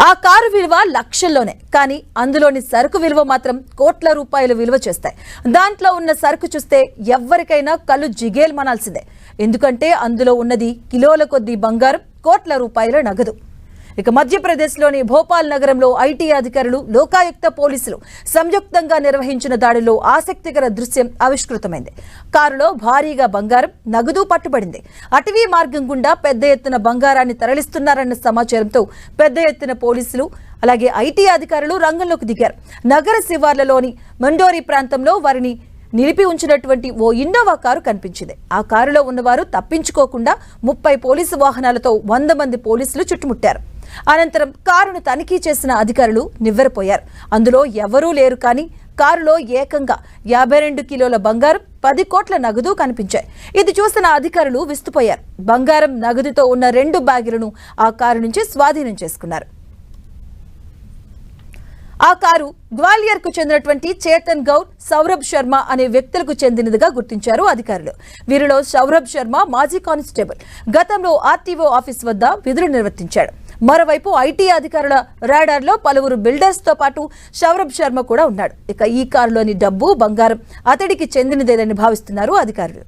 ఆ కారు విలువ లక్షల్లోనే. కానీ అందులోని సరుకు విలువ మాత్రం కోట్ల రూపాయలు విలువ చేస్తాయి. దాంట్లో ఉన్న సరుకు చూస్తే ఎవ్వరికైనా కళ్ళు జిగేల్మనాల్సిందే ఎందుకంటే అందులో ఉన్నది కిలోల కొద్దీ బంగారం కోట్ల రూపాయల నగదు. ఇక మధ్యప్రదేశ్లోని భోపాల్ నగరంలో ఐటీ అధికారులు లోకాయుక్త పోలీసులు సంయుక్తంగా నిర్వహించిన దాడిలో ఆసక్తికర దృశ్యం ఆవిష్కృతమైంది. కారులో భారీగా బంగారం నగదు పట్టుబడింది. అటవీ మార్గం గుండా పెద్ద ఎత్తున బంగారాన్ని తరలిస్తున్నారన్న సమాచారంతో పెద్ద ఎత్తున పోలీసులు అలాగే ఐటీ అధికారులు రంగంలోకి దిగారు. నగర శివార్లలోని మండోరి ప్రాంతంలో వారిని నిలిపి ఉంచినటువంటి ఓ ఇన్నోవా కారు కనిపించింది. ఆ కారులో ఉన్నవారు తప్పించుకోకుండా ముప్పై పోలీసు వాహనాలతో వంద మంది పోలీసులు చుట్టుముట్టారు. అనంతరం కారును తనిఖీ చేసిన అధికారులు నివ్వెరపోయారు. అందులో ఎవరూ లేరు కానీ కారులో ఏకంగా యాభై రెండు కిలోల బంగారం పది కోట్ల నగదు కనిపించాయి. ఇది చూసిన అధికారులు విస్తుపోయారు. బంగారం నగదుతో ఉన్న రెండు బ్యాగులను ఆ కారు నుంచి స్వాధీనం చేసుకున్నారు. ఆ కారు గ్వాలియర్కు చెందినటువంటి చేతన్ గౌర్ సౌరభ్ శర్మ అనే వ్యక్తులకు చెందినదిగా గుర్తించారు అధికారులు. వీరిలో సౌరభ్ శర్మ మాజీ కానిస్టేబుల్. గతంలో ఆర్టీఓ ఆఫీస్ వద్ద విధులు నిర్వర్తించాడు. మరోవైపు ఐటీ అధికారుల రాడార్లో పలువురు బిల్డర్స్తో పాటు సౌరభ్ శర్మ కూడా ఉన్నాడు. ఇక ఈ కారులోని డబ్బు బంగారం అతడికి చెందినదేనని భావిస్తున్నారు అధికారులు.